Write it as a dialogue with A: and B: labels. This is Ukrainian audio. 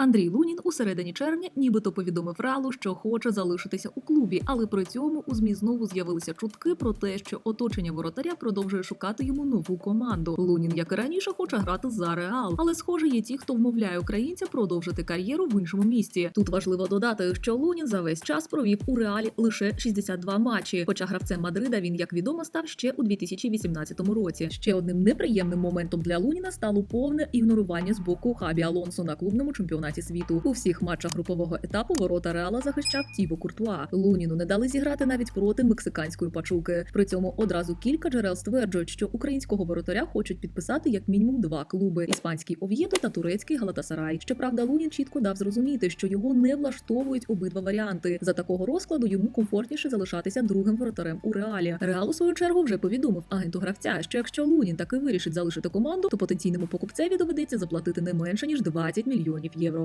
A: Андрій Лунін у середині червня нібито повідомив Реалу, що хоче залишитися у клубі, але при цьому у змі знову з'явилися чутки про те, що оточення воротаря продовжує шукати йому нову команду. Лунін, як і раніше, хоче грати за Реал, але схоже, є ті, хто вмовляє українця продовжити кар'єру в іншому місті. Тут важливо додати, що Лунін за весь час провів у реалі лише 62 матчі. Хоча гравцем Мадрида він, як відомо, став ще у 2018 році. Ще одним неприємним моментом для Луніна стало повне ігнорування з боку Хабі Алонсо на клубному чемпіонаті світу. У всіх матчах групового етапу ворота Реала захищав Тібо Куртуа. Луніну не дали зіграти навіть проти мексиканської пачуки. При цьому одразу кілька джерел стверджують, що українського воротаря хочуть підписати як мінімум два клуби: іспанський Ов'єдо та турецький Галатасарай. Щоправда, Лунін чітко дав зрозуміти, що його не влаштовують обидва варіанти. За такого розкладу йому комфортніше залишатися другим воротарем у реалі. Реал у свою чергу вже повідомив агенту гравця, що якщо Лунін таки вирішить залишити команду, то потенційному покупцеві доведеться заплатити не менше ніж 20 мільйонів євро.